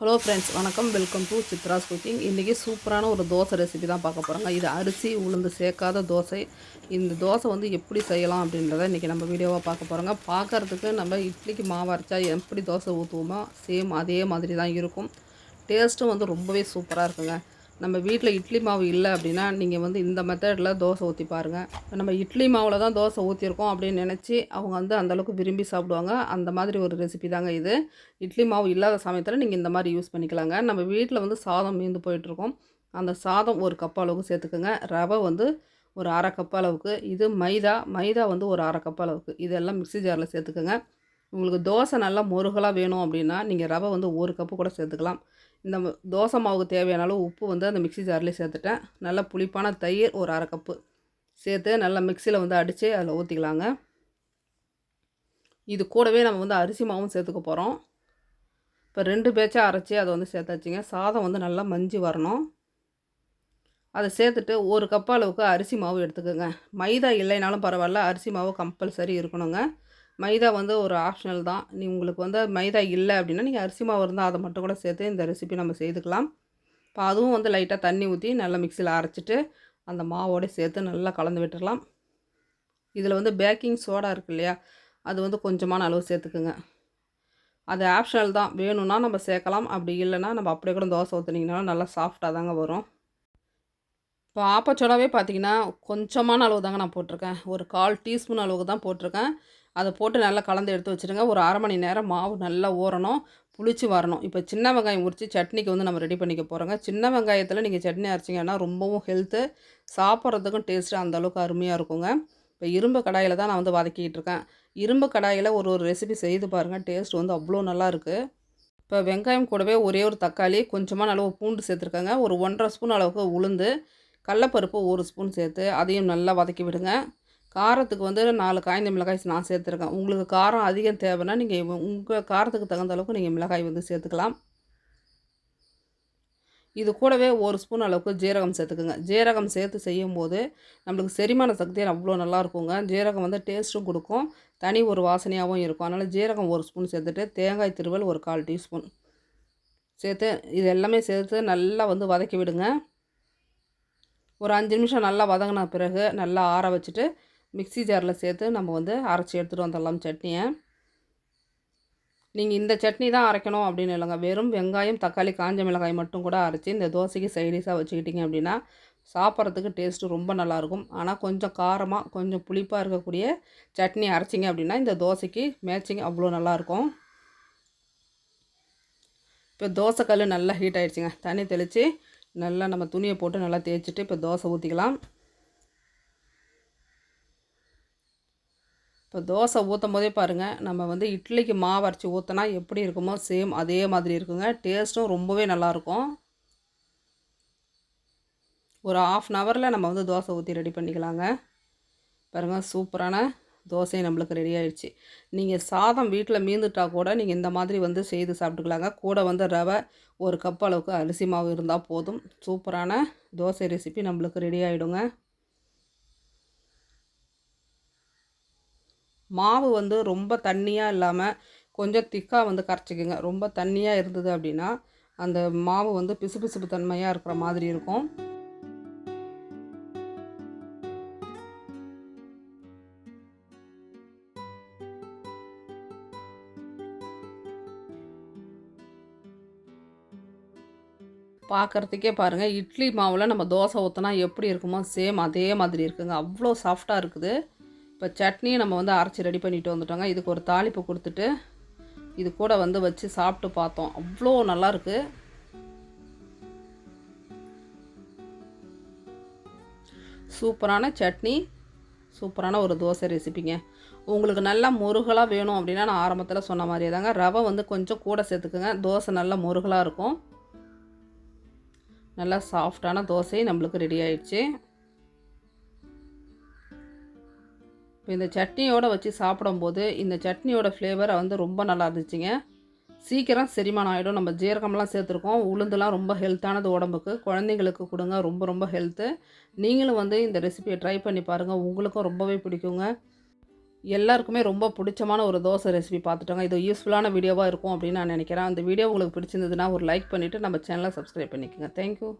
Hello friends வணக்கம். Welcome to Chitra's cooking இன்றைக்கி சூப்பரான ஒரு தோசை ரெசிபி தான் பார்க்க போகிறோங்க இது அரிசி உளுந்து சேர்க்காத தோசை. இந்த தோசை வந்து எப்படி செய்யலாம் அப்படின்றத இன்றைக்கி நம்ம வீடியோவாக பார்க்க போகிறோங்க பார்க்குறதுக்கு நம்ம இட்லிக்கு மாவு அரைச்சா எப்படி தோசை ஊற்றுவோமோ சேம் அதே மாதிரி தான் இருக்கும். டேஸ்ட்டும் வந்து ரொம்பவே சூப்பராக இருக்குங்க. நம்ம வீட்டில் இட்லி மாவு இல்லை அப்படின்னா நீங்கள் வந்து இந்த மெத்தடில் தோசை ஊற்றி பாருங்கள் நம்ம இட்லி மாவில் தான் தோசை ஊற்றிருக்கோம் அப்படின்னு நினச்சி அவங்க வந்து அந்தளவுக்கு விரும்பி சாப்பிடுவாங்க. அந்த மாதிரி ஒரு ரெசிபி தாங்க இது. இட்லி மாவு இல்லாத சமயத்தில் நீங்கள் இந்த மாதிரி யூஸ் பண்ணிக்கலாங்க. நம்ம வீட்டில் வந்து சாதம் மீந்து போயிட்டுருக்கோம் அந்த சாதம் ஒரு கப் அளவுக்கு சேர்த்துக்கோங்க. ரவை வந்து ஒரு அரை கப் அளவுக்கு. இது மைதா மைதா வந்து ஒரு அரை கப் அளவுக்கு. இதெல்லாம் மிக்ஸி ஜாரில் சேர்த்துக்கோங்க. உங்களுக்கு தோசை நல்லா முருகலாக வேணும் அப்படின்னா நீங்கள் ரவை வந்து ஒரு கப்பு கூட சேர்த்துக்கலாம். இந்த தோசை மாவுக்கு தேவையான அளவு உப்பு வந்து அந்த மிக்ஸி ஜார்லேயே சேர்த்துட்டேன். நல்லா புளிப்பான தயிர் ஒரு அரை கப்பு சேர்த்து நல்லா மிக்சியில் வந்து அடித்து அதில் ஊற்றிக்கலாங்க இது கூடவே நம்ம வந்து அரிசி மாவும் சேர்த்துக்க போகிறோம் இப்போ ரெண்டு பேச்சாக அரைச்சி அதை வந்து சேர்த்தாச்சுங்க. சாதம் வந்து நல்லா மஞ்சி வரணும். அதை சேர்த்துட்டு ஒரு கப் அளவுக்கு அரிசி மாவு எடுத்துக்கோங்க. மைதா இல்லைனாலும் பரவாயில்ல அரிசி மாவு கம்பல்சரி இருக்கணுங்க. மைதா வந்து ஒரு ஆப்ஷனல் தான். நீ உங்களுக்கு வந்து மைதா இல்லை அப்படின்னா நீங்கள் அரிசி மாவு இருந்தால் அதை மட்டும் கூட சேர்த்து இந்த ரெசிபி நம்ம செய்துக்கலாம். இப்போ அதுவும் வந்து லைட்டாக தண்ணி ஊற்றி நல்லா மிக்சியில் அரைச்சிட்டு அந்த மாவோடு சேர்த்து நல்லா கலந்து விட்டுடலாம் இதில் வந்து பேக்கிங் சோடா இருக்கு இல்லையா? அது வந்து கொஞ்சமான அளவு சேர்த்துக்குங்க. அது ஆப்ஷனல் தான். வேணும்னா நம்ம சேர்க்கலாம். அப்படி இல்லைன்னா நம்ம அப்படியே கூட தோசை ஊற்றுனீங்கனாலும் நல்லா சாஃப்டாக தாங்க வரும். இப்போ ஆப்பச்சோடாவே பார்த்தீங்கன்னா கொஞ்சமான அளவு தாங்க நான் போட்டிருக்கேன். ஒரு கால் டீஸ்பூன் அளவுக்கு தான் போட்டிருக்கேன். அதை போட்டு நல்லா கலந்து எடுத்து வச்சுருங்க. ஒரு அரை மணி நேரம் மாவு நல்லா ஊறணும் புளிச்சு வரணும். இப்போ சின்ன வெங்காயம் உரித்து சட்னிக்கு வந்து நம்ம ரெடி பண்ணிக்க போகிறோங்க சின்ன வெங்காயத்தில் நீங்கள் சட்னி அரைச்சிங்கன்னா ரொம்பவும் ஹெல்த்து சாப்பிட்றதுக்கும் டேஸ்ட்டு அந்த அளவுக்கு அருமையாக இருக்குங்க. இப்போ இரும்பு கடாயில் தான் நான் வந்து வதக்கிக்கிட்டு இருக்கேன். இரும்பு கடாயில் ஒரு ஒரு ரெசிபி செய்து பாருங்கள் டேஸ்ட் வந்து அவ்வளோ நல்லாயிருக்கு இப்போ வெங்காயம் கூடவே ஒரே ஒரு தக்காளி கொஞ்சமான அளவு பூண்டு சேர்த்துருக்கேங்க. ஒரு ஒன்றரை ஸ்பூன் அளவுக்கு உளுந்து கடலப்பருப்பு ஒரு ஸ்பூன் சேர்த்து அதையும் நல்லா வதக்கி விடுங்க. காரத்துக்கு வந்து நாலு காய்ந்த மிளகாய் நான் சேர்த்துருக்கேன். உங்களுக்கு காரம் அதிகம் தேவைன்னா நீங்கள் உங்கள் காரத்துக்கு தகுந்த அளவுக்கு நீங்கள் மிளகாய் வந்து சேர்த்துக்கலாம். இது கூடவே ஒரு ஸ்பூன் அளவுக்கு ஜீரகம் சேர்த்துக்குங்க. ஜீரகம் சேர்த்து செய்யும் போது நம்மளுக்கு செரிமான சக்தி அவ்வளோ நல்லா இருக்குங்க ஜீரகம் வந்து டேஸ்ட்டும் கொடுக்கும். தனி ஒரு வாசனையாகவும் இருக்கும். அதனால் ஜீரகம் ஒரு ஸ்பூன் சேர்த்துட்டு தேங்காய் திருவல் ஒரு கால் டீஸ்பூன். சேர்த்து இது எல்லாமே சேர்த்து நல்லா வந்து வதக்கி விடுங்க. ஒரு அஞ்சு நிமிஷம் நல்லா வதங்கின பிறகு நல்லா ஆற வச்சுட்டு மிக்ஸி ஜாரில் சேர்த்து நம்ம வந்து அரைச்சி எடுத்துகிட்டு வந்துடலாம் சட்னியை. நீங்கள் இந்த சட்னி தான் அரைக்கணும் அப்படின்னு இல்லைங்க. வெறும் வெங்காயம் தக்காளி காஞ்ச மிளகாய் மட்டும் கூட அரைச்சி இந்த தோசைக்கு சைடிஷாக வச்சுக்கிட்டிங்க அப்படின்னா சாப்பிட்றதுக்கு டேஸ்ட்டு ரொம்ப நல்லாயிருக்கும். ஆனால் கொஞ்சம் காரமாக கொஞ்சம் புளிப்பாக இருக்கக்கூடிய சட்னி அரைச்சிங்க அப்படின்னா இந்த தோசைக்கு மேட்சிங் அவ்வளோ நல்லாயிருக்கும். இப்போ தோசைக்கல் நல்லா ஹீட் ஆகிடுச்சிங்க தண்ணி தெளித்து நல்லா நம்ம துணியை போட்டு நல்லா தேய்ச்சிட்டு இப்போ தோசை ஊற்றிக்கலாம் இப்போ தோசை ஊற்றும் போதே பாருங்கள் நம்ம வந்து இட்லிக்கு மாவு அரைச்சி ஊற்றினா எப்படி இருக்குமோ சேம் அதே மாதிரி இருக்குங்க. டேஸ்ட்டும் ரொம்பவே நல்லாயிருக்கும் ஒரு ஆஃப் அன் ஹவரில் நம்ம வந்து தோசை ஊற்றி ரெடி பண்ணிக்கலாங்க. பாருங்கள் சூப்பரான தோசை நம்மளுக்கு ரெடி ஆயிடுச்சு. நீங்கள் சாதம் வீட்டில் மீந்துட்டா கூட நீங்கள் இந்த மாதிரி வந்து செய்து சாப்பிட்டுக்கலாங்க. கூட வந்து ரவை ஒரு கப் அளவுக்கு அரிசி மாவு இருந்தால் போதும். சூப்பரான தோசை ரெசிபி நம்மளுக்கு ரெடி ஆகிடுங்க மாவு வந்து ரொம்ப தண்ணியாக இல்லாமல் கொஞ்சம் திக்காக வந்து கரைச்சிக்கோங்க. ரொம்ப தண்ணியாக இருந்தது அப்படின்னா அந்த மாவு வந்து பிசுபிசுப்பு தன்மையாக இருக்கிற மாதிரி இருக்கும். பார்க்குறதுக்கே பாருங்கள் இட்லி மாவில் நம்ம தோசை ஊற்றினா எப்படி இருக்குமோ சேம் அதே மாதிரி இருக்குங்க. அவ்வளோ சாஃப்டாக இருக்குது. இப்போ சட்னியை நம்ம வந்து அரைச்சி ரெடி பண்ணிட்டு வந்துட்டோங்க. இதுக்கு ஒரு தாளிப்பு கொடுத்துட்டு இது கூட வந்து வச்சு சாப்பிட்டு பார்த்தோம். அவ்வளோ நல்லாயிருக்கு சூப்பரான சட்னி சூப்பரான ஒரு தோசை ரெசிபிங்க உங்களுக்கு நல்லா முருகலாக வேணும் அப்படின்னா நான் ஆரம்பத்தில் சொன்ன மாதிரியே தாங்க. ரவை வந்து கொஞ்சம் கூட சேர்த்துக்குங்க. தோசை நல்லா முருகலாக இருக்கும். நல்லா சாஃப்டான தோசை நம்மளுக்கு ரெடி ஆயிடுச்சு. இப்போ இந்த சட்னியோடு வச்சு சாப்பிடும்போது இந்த சட்னியோட ஃப்ளேவர் வந்து ரொம்ப நல்லா இருந்துச்சுங்க. சீக்கிரம் செரிமானம் ஆகிடும் நம்ம ஜீரகம்லாம் சேர்த்துருக்கோம். உளுந்துலாம் ரொம்ப ஹெல்த்தானது உடம்புக்கு. குழந்தைங்களுக்கு கொடுங்க. ரொம்ப ரொம்ப ஹெல்த்து நீங்களும் வந்து இந்த ரெசிபியை ட்ரை பண்ணி பாருங்கள் உங்களுக்கும் ரொம்பவே பிடிக்குங்க. எல்லாருக்குமே ரொம்ப பிடிச்சமான ஒரு தோசை ரெசிபி பார்த்துட்டோங்க. இது யூஸ்ஃபுல்லான வீடியோவாக இருக்கும் அப்படின்னு நான் நினைக்கிறேன். அந்த வீடியோ உங்களுக்கு பிடிச்சிருந்ததுன்னா ஒரு லைக் பண்ணிவிட்டு நம்ம சேனலை சப்ஸ்கிரைப் பண்ணிக்கோங்க. தேங்க்யூ